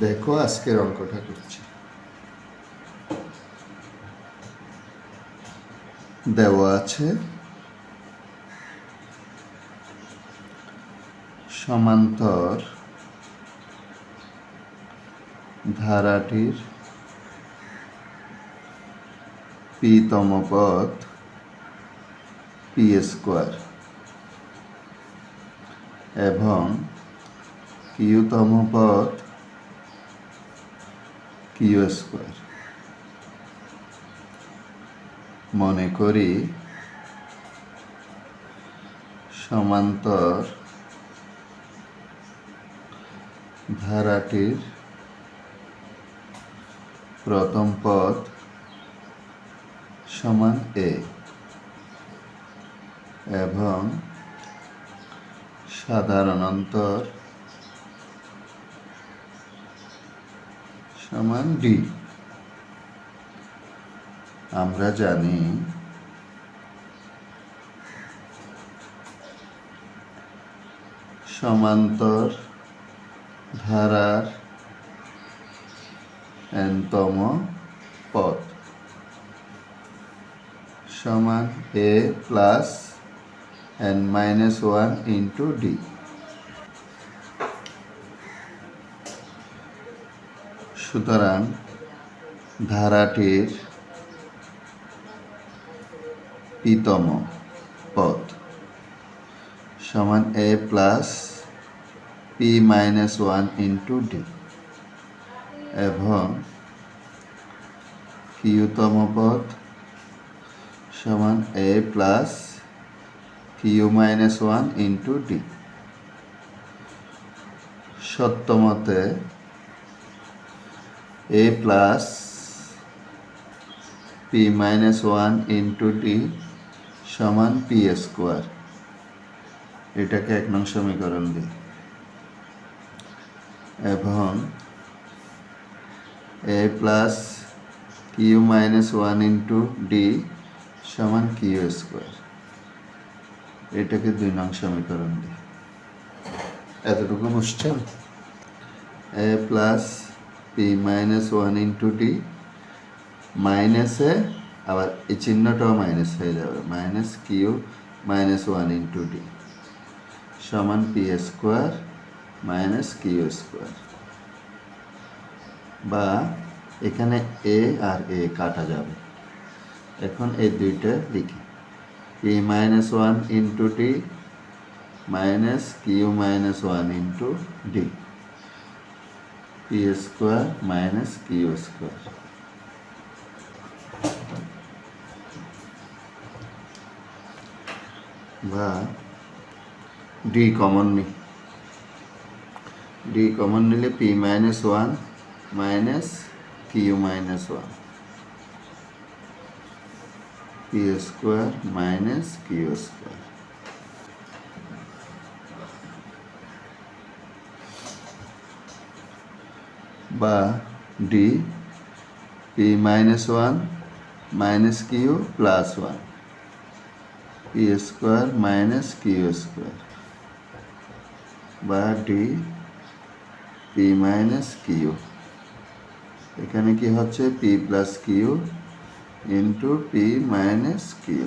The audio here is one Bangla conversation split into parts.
দেখো আজকের অঙ্কটা করছি। দেওয়া আছে। সমান্তর ধারাটির পিতম পদ পি স্কোয়ার এবং কিউতম পদ কিউ স্কোয়ার মনে করি সমান্তর ধারাটির প্রথম পদ সমান এ এবং সাধারণ সমান ডি আমরা জানি সমান্তর ধারার এনতম পদ। সমান A plus N minus one into D সুতরাং ধারাটির পিতম পদ সমান A plus P minus one into D এবং কিউতম পদ সমান A plus Q minus one into D সত্যমতে A plus P minus one into D সমান পি স্কোয়ার এটাকে এক নং সমীকরণ দিই। এবং A plus Q minus one into D সমান কিউ স্কোয়ার এটাকে দুই নং সমীকরণ দিই। এতটুকু বুঝছেন A plus P minus one into D মাইনাসে আবার এই চিহ্নটাও মাইনাস হয়ে যাবে minus Q minus one into D সমান P square minus Q square বা এখানে এ আর এ কাটা যাবে এখন এই দুইটা লিখি P minus one into D minus Q minus one into D P square minus Q square বা ডি কমন নি ডি কমন নিলে P minus one minus Q minus one P square minus Q square বা D P minus one minus Q plus one P square minus Q square বা ডি পি মাইনাস কিউ এখানে কি হচ্ছে? P plus Q into P minus Q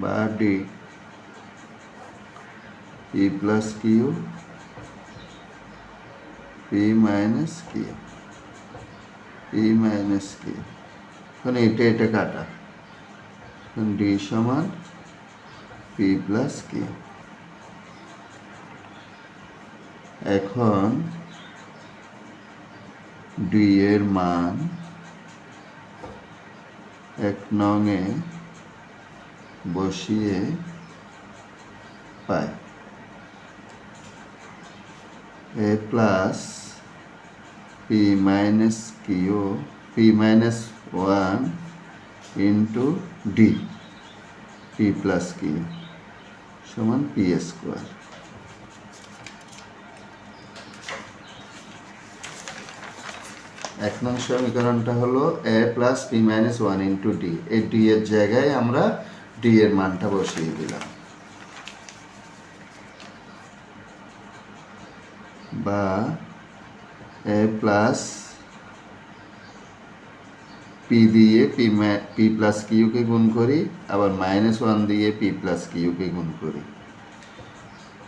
বা D P plus Q P minus Q P minus Q এখন এটা এটা কাটা। এখন ডি সমান পি প্লাস কিউ এখন ডি এর মান এক নঙে বসিয়ে পাই। A plus P minus Q P minus one into D P plus Q সমান পি স্কোয়ার এক নং সমীকরণটা হলো A plus P minus one into D এই ডি এর জায়গায় আমরা ডি এর মানটা বসিয়ে দিলাম। বা এ প্লাস পি দিয়ে পি পি প্লাস কিউকে গুণ করি, আবার মাইনাস ওয়ান দিয়ে পি প্লাস কিউকে গুণ করি।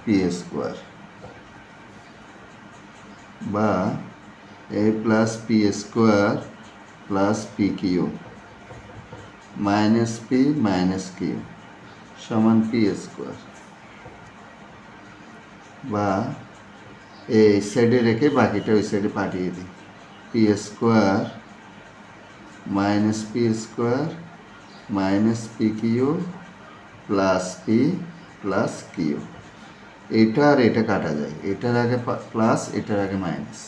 পি স্কোয়ার বা A plus P square plus P Q minus P minus Q সমান পি স্কোয়ার বা এই সাইডে রেখে বাকিটা ওই সাইডে পাঠিয়ে দিই। P square minus P square minus P Q plus P plus Q এটা আর এটা কাটা যায়। এটার আগে প্লাস এটার আগে মাইনাস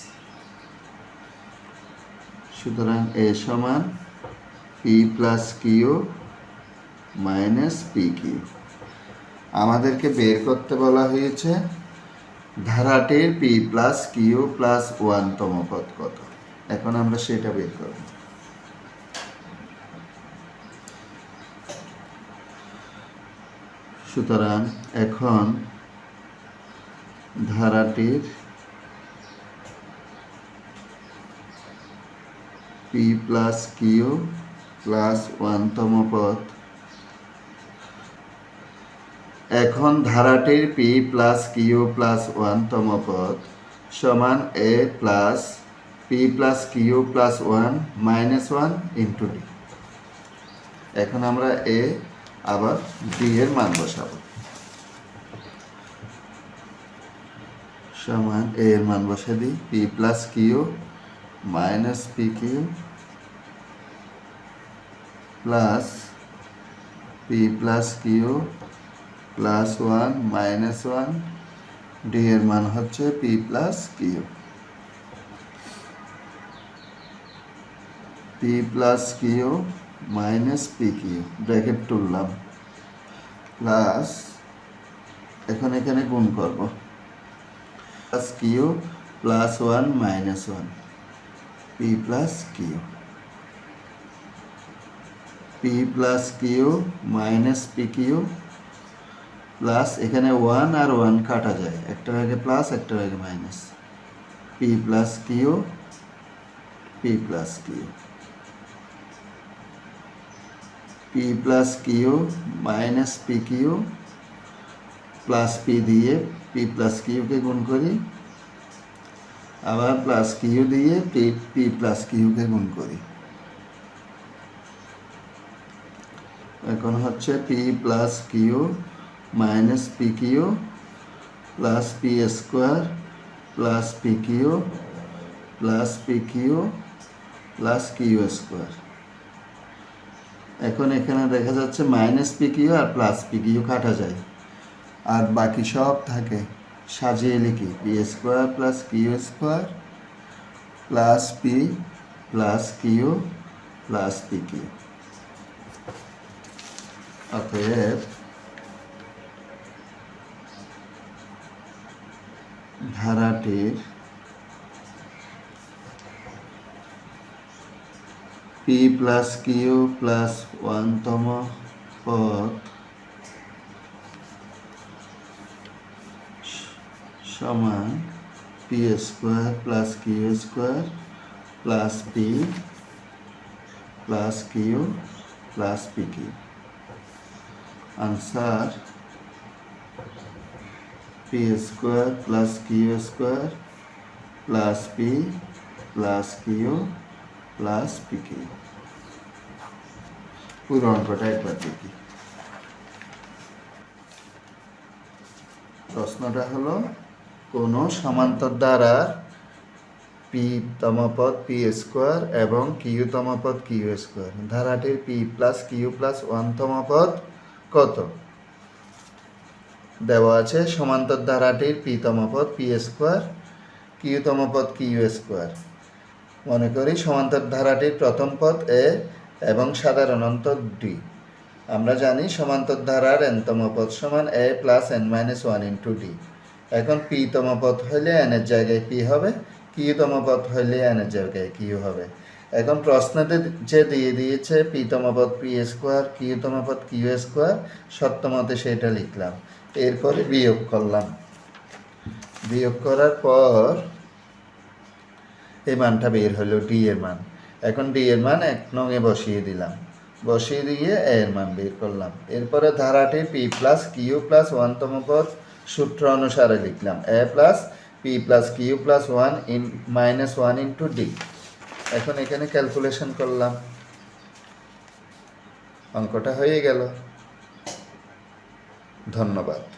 সুতরাং এ সমান P plus Q minus P Q আমাদেরকে বের করতে বলা হয়েছে ধারাটির পি প্লাস কিউ প্লাস ওয়ানতম পদ কত? এখন আমরা সেটা বের করব। সুতরাং এখন ধারাটির পি প্লাস কিউ প্লাস ওয়ানতম পদ এখন ধারাটির পি প্লাস কিউ প্লাস ওয়ানতম পদ, সমান A plus P plus Q plus one minus one into D. এখন আমরা এ আবার ডি এর মান বসাবো। সমান এ এর মান বসে দিই, P plus Q minus P Q plus P plus Q plus one minus one D এর মান হচ্ছে P plus Q P plus Q minus P Q bracket তুললাম. প্লাস এখন এখানে গুণ করব। Plus Q plus one minus one P plus Q P plus Q minus P Q plus এখানে ওয়ান আর ওয়ান কাটা যায়। একটার আগে প্লাস, একটার আগে minus. P plus Q, P plus Q. P plus Q minus P Q plus P দিয়ে পি প্লাস কিউকে গুণ করি। আবার প্লাস কিউ দিয়ে পি পি প্লাস কিউকে গুণ করি। এখন হচ্ছে P plus Q minus P Q plus P square plus P Q plus P Q plus Q square এখন এখানে দেখা যাচ্ছে মাইনাস পি কিউ আর প্লাস পি কিউ কাটা যায়। আর বাকি সব থাকে সাজিয়ে লিখি। P square plus Q square plus P plus Q plus P Q অতএব ধারাটির পি প্লাস কিউ প্লাস ওয়ানতম পদ সমান P square plus Q square plus P plus Q plus P Q answer P square plus Q square plus P plus Q plus P Q পুরো অঙ্কটা একবার দেখি প্রশ্নটা হলো কোন সমান্তর দ্বারা পি তম পদ পি স্কোয়ার এবং কিউ তম পদ কিউ স্কোয়ার ধারাটির পি প্লাস কিউ প্লাস ওয়ানতম পদ কত দেওয়া আছে সমান্তর ধারাটির পি তম পদ পি স্কোয়ার কিউতম পদ কিউ স্কোয়ার মনে করি সমান্তর ধারাটির প্রথম পদ এ এবং সাধারণ অন্তর ডি। আমরা জানি সমান্তর ধারার এনতম পদ সমান A plus N minus one into D এখন পি তম পদ হইলে এনের জায়গায় পি হবে কিউ তম পদ হইলে এনের জায়গায় কিউ হবে। এখন প্রশ্নতে যে দিয়ে দিয়েছে পি তম পদ পি স্কোয়ার কিউ তম কিউ স্কোয়ার সত্যমতে সেটা লিখলাম। এরপরে বিয়োগ করলাম। বিয়োগ করার পর এই মানটা বের হলো ডি এর মান। এখন ডি এর মান এক নঙে বসিয়ে দিলাম। বসিয়ে দিয়ে এ এর মান বের করলাম। এরপরে ধারাটি পি প্লাস কিউ প্লাস ওয়ানতম পদ সূত্র অনুসারে লিখলাম। A plus P plus Q plus one in minus one into D এখন এখানে ক্যালকুলেশন করলাম। অঙ্কটা হয়ে গেল। ধন্যবাদ।